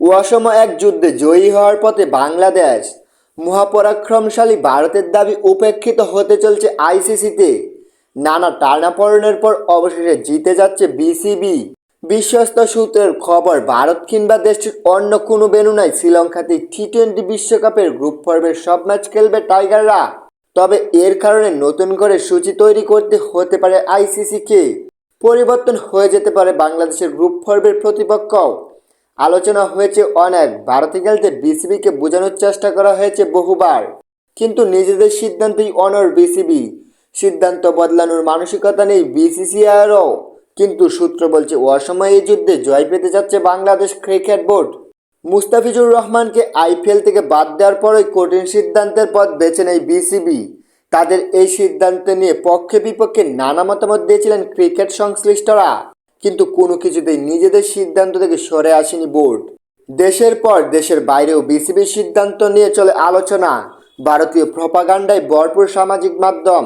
অসম এক যুদ্ধে জয়ী হওয়ার পথে বাংলাদেশ মহাপরাক্রমশালী ভারতের দাবি উপেক্ষিত হতে চলছে আইসিসিতে। নানা টানাপড়নের পর অবশেষে জিতে যাচ্ছে বিসিবি। বিশ্বস্ত সূত্রের খবর, ভারত কিংবা দেশটির অন্য কোনো বেনু নাই, শ্রীলঙ্কাতে টি টোয়েন্টি বিশ্বকাপের গ্রুপ পর্বের সব ম্যাচ খেলবে টাইগাররা। তবে এর কারণে নতুন করে সূচি তৈরি করতে হতে পারে আইসিসিকে। পরিবর্তন হয়ে যেতে পারে বাংলাদেশের গ্রুপ পর্বের প্রতিপক্ষ আলোচনা হয়েছে অনেক। ভারতে খেলতে বিসিবিকে বোঝানোর চেষ্টা করা হয়েছে বহুবার। কিন্তু নিজেদের সিদ্ধান্তই অনর বিসিবি। সিদ্ধান্ত বদলানোর মানসিকতা নেই বিসিসিআইয়েরও। কিন্তু সূত্র বলছে, অসময়ে এই যুদ্ধে জয় পেতে যাচ্ছে বাংলাদেশ ক্রিকেট বোর্ড। মুস্তাফিজুর রহমানকে আইপিএল থেকে বাদ দেওয়ার পরই কঠিন সিদ্ধান্তের পথ বেছে নেয় বিসিবি। তাদের এই সিদ্ধান্ত নিয়ে পক্ষে বিপক্ষে নানা মতামত দিয়েছিলেন ক্রিকেট সংশ্লিষ্টরা। কিন্তু কোনো কিছুতেই নিজেদের সিদ্ধান্ত থেকে সরে আসেনি বোর্ড। দেশের পর দেশের বাইরেও বিসিবির সিদ্ধান্ত নিয়ে চলে আলোচনা। ভারতীয় প্রপাগান্ডায় ভরপুর সামাজিক মাধ্যম।